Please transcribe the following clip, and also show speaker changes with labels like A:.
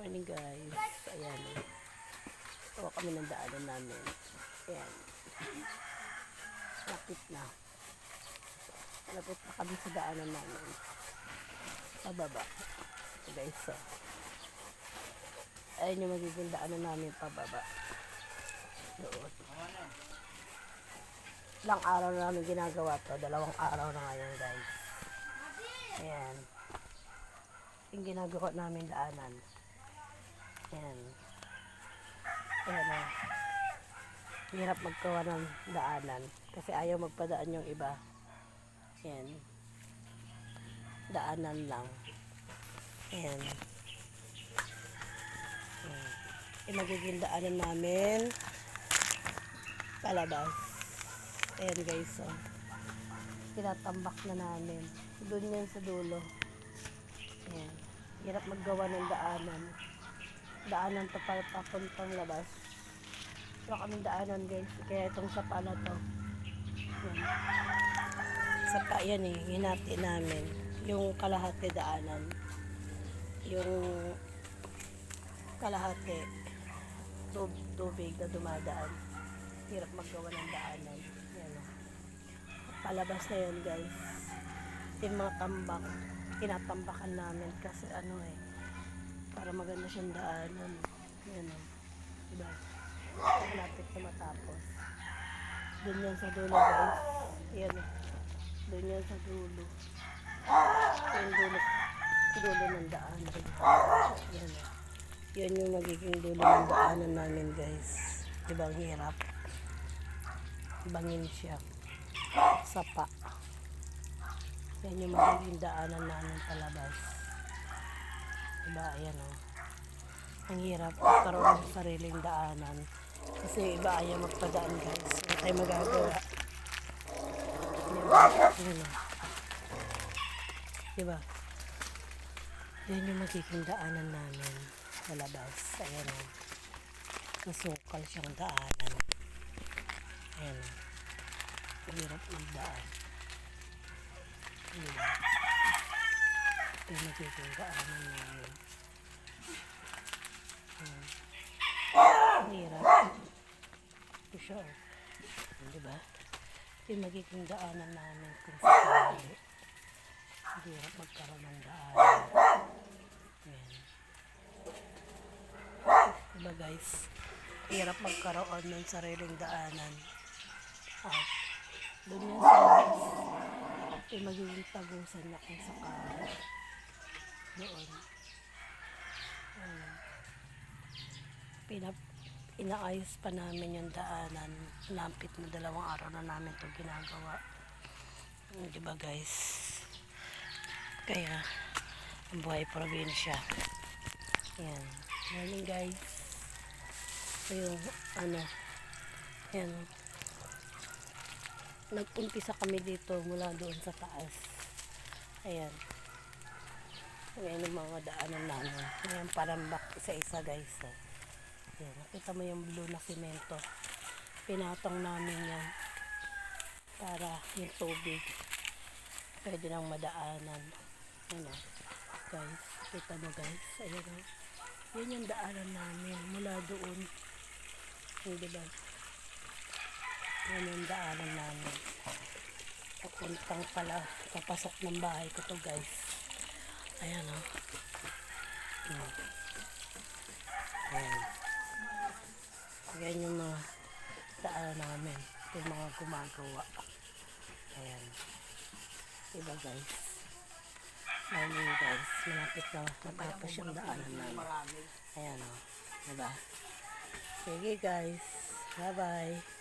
A: Morning guys. Ayan. Tawa kami ng daanan namin. Ayan. Lapit na. Lapit na kami sa daanan namin. Pababa. So guys, so. Ayan yung magiging daanan namin pababa. Doon. Ilang araw na namin ginagawa to. Dalawang araw na ngayon guys. Ayan. Yung ginagawa namin daanan. Ayan. Ayan o. Hirap magkawa ng daanan. Kasi ayaw magpadaan yung iba. Ayan. Daanan lang. Ayan. Ayan. Yung magiging daanan namin. Palabas. Ayan guys. Oh. Tinatambak na namin. Doon yan sa dulo. Ayan. Hirap maggawa ng daanan. Daanan to para papuntang labas. Wala kaming daanan guys. Kaya itong sapa na to. Ayan. Sapa yan eh. Hinati namin. Yung kalahati daanan. Yung kalahati tub tubig na dumadaan. Hirap maggawa ng daanan. Yan o. Palabas na yun guys. Yung mga tambak. Tinatambakan namin kasi ano eh. Para maganda siyang daanan. Yan o. Diba? Malapit na matapos. Doon yan sa dulo guys. Yan o. Doon yan sa dulo. Yung dulo. Dulo ng daanan. Yan o. Yan yung magiging dulo ng daanan namin guys. Diba ang hirap? Bangin siya. Sapa. Yan yung magiging daanan namin palabas. Diba? Ayan o. Ang hirap magkaroon ng sariling daanan. Kasi iba ayaw magpadaan guys. Hindi tayo magagawa. Ayan o. Diba? Yan yung magiging daanan namin palabas. Ayan o. Masukal siyang daanan. Ayan o. Ang hirap magdaan. Ayan. Yung magiging daanan. Ayan. Ang hirap. Ito siya o. Ayan, Diba? Ito yung magiging daanan namin kung sakali. Hirap magkaroon ng daanan. Ayan. Diba guys? Hirap magkaroon ng sariling daanan. At doon yan sa. Ito magiging tagusan na kung sakali. Doon. Ayan. Pinap inaayos pa namin yung daanan. Lampit na dalawang araw na namin ito ginagawa. Mm, Diba guys? Kaya, ang buhay probinsya. Yan. Morning guys. Ito yung ano. Yan. Nag-umpisa kami dito mula doon sa taas. Ayan. Ayan yung mga daanan namin. Ayan parang back isa-isa guys. Oh. Ayan. Nakita mo yung blue na simento. Pinatong namin yan. Para yung tubig. Pwede nang madaanan. Ano. Guys. Kita mo guys. Ayan o. Yan yung daanan namin. Mula doon. Yung diba? Yan yung daanan namin. Papuntang pala. Papasok ng bahay ko to guys. Ayan o. Hmm. Ayan. Yan yung mga daanan namin. Yung mga gumagawa. Ayan. Diba guys? Morning guys. Malapit na matapos yung daanan namin. Ayan o. Diba? Sige guys. Bye bye.